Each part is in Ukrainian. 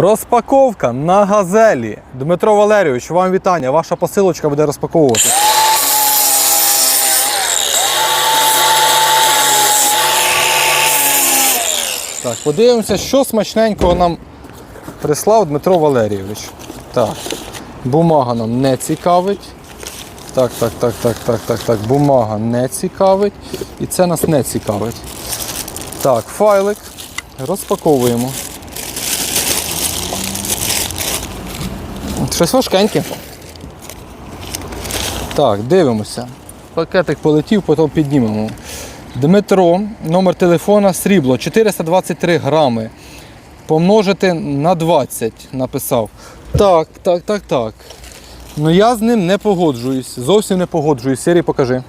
Розпаковка на газелі. Дмитро Валерійович, вам вітання. Ваша посилочка буде розпаковувати. Так, подивимося, що смачненького нам прислав Дмитро Валерійович. Так, бумага нам не цікавить. Так, так, так, так, так, так, так. Бумага не цікавить. І це нас не цікавить. Так, файлик. Розпаковуємо. Щось важкеньке. Так, дивимося. Пакетик полетів, потім піднімемо. Дмитро, номер телефона срібло 423 грами. Помножити на 20 написав. Так, так, так, так. Ну я з ним не погоджуюсь. Зовсім не погоджуюсь. Сірій покажи.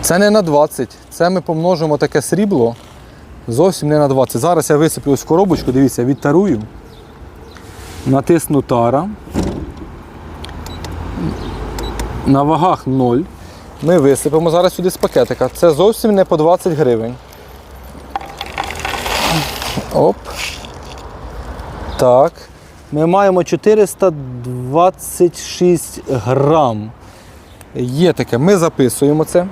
Це не на 20. Це ми помножимо таке срібло. Зовсім не на 20. Зараз я висиплю ось коробочку, дивіться, відтарую. Натисну тара. На вагах 0. Ми висипемо зараз сюди з пакетика. Це зовсім не по 20 гривень. Оп. Так. Ми маємо 426 грам. Є таке, ми записуємо це.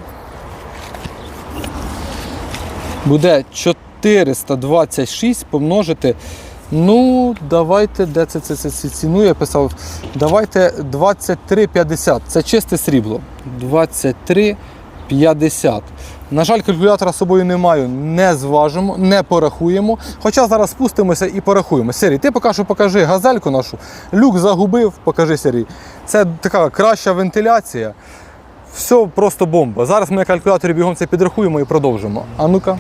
Буде 426 помножити. Ну, давайте, де це, це, це, це ціну я писав. Давайте 23,50. Це чисте срібло. 23,50. На жаль, калькулятора з собою не маю, не зважимо, не порахуємо. Хоча зараз спустимося і порахуємо. Сергій, ти поки що покажи газельку нашу. Люк загубив, покажи Сергій. Це така краща вентиляція. Все просто бомба. Зараз ми на калькуляторі бігом це підрахуємо і продовжимо. А ну-ка.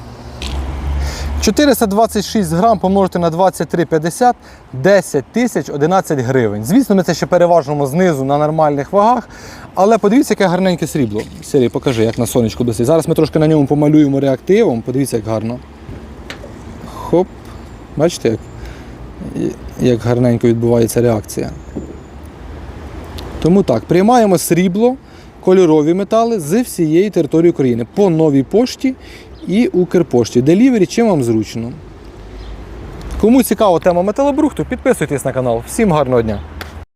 426 грам помножити на 23,50 10 тисяч 11 гривень. Звісно, ми це ще переважимо знизу на нормальних вагах. Але подивіться, яке гарненьке срібло. Сергій, покажи, як на сонечку блистить. Зараз ми трошки на ньому помалюємо реактивом. Подивіться, як гарно. Хоп. Бачите, як, як гарненько відбувається реакція. Тому так, приймаємо срібло, кольорові метали з всієї території України по новій пошті і Укрпошті. Делівері, чим вам зручно. Кому цікава тема металобрухту, підписуйтесь на канал. Всім гарного дня!